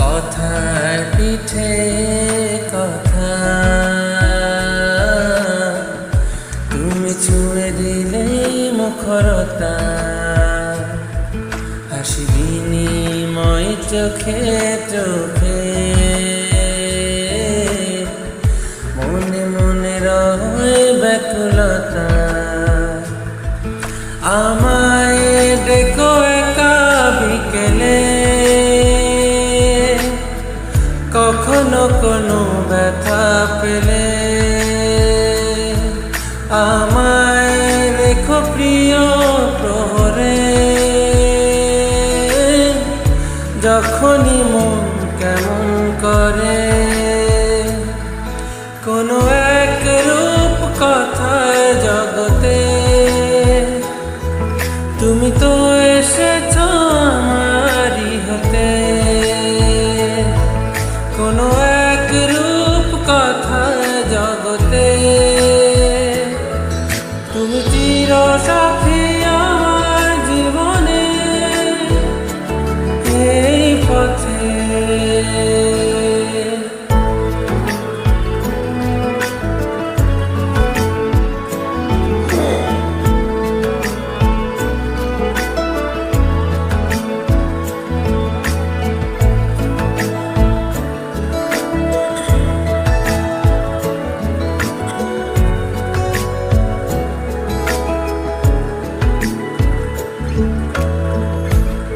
কথার পিঠে কথা। তুমি ছুঁয়ে দিলে মুখরতা। হাসি বিনিময় চোখে চোখে। মনে মনে রয় ব্যাকুলতা। আমায় ডেকো কোনো ব্যথা পেলে আমায় রেখো প্রিয় প্রহরে যখনই মন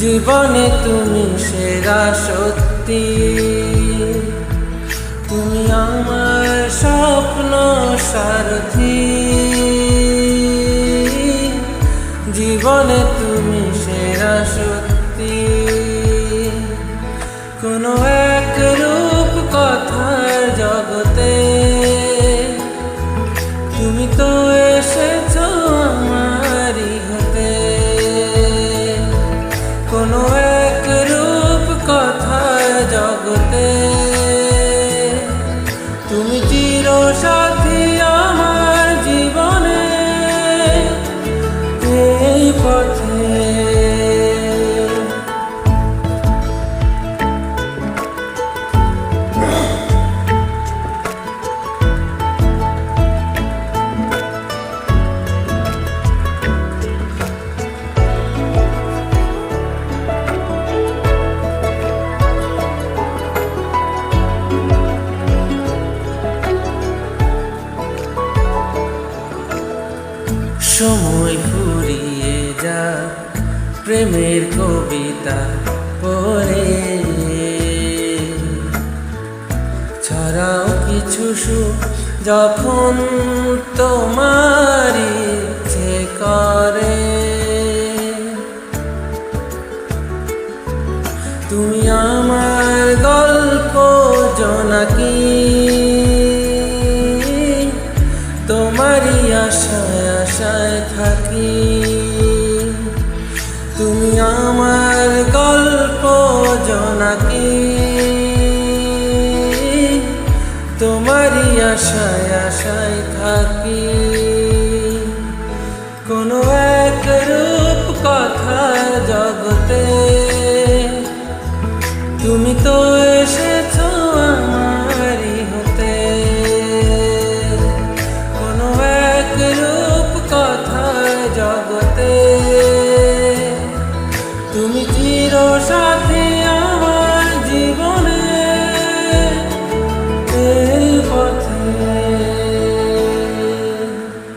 জীবনে তুমি সেরা সত্যি। তুমি আমার স্বপ্ন সারথী। জীবনে তুমি সময় ফুরিয়ে যা প্রেমের কবিতা পড়ে। ছড়াও কিছু সুখ যখন তোমার ইচ্ছে করে। তুমি আমার গল্প জোনাকি, তোমারই আশায় থাকি তুমি আমার গল্প জনাকি। তোমারই আশায় আশায় থাকি। কোনো এক রূপ কথা জগতে তুমি তো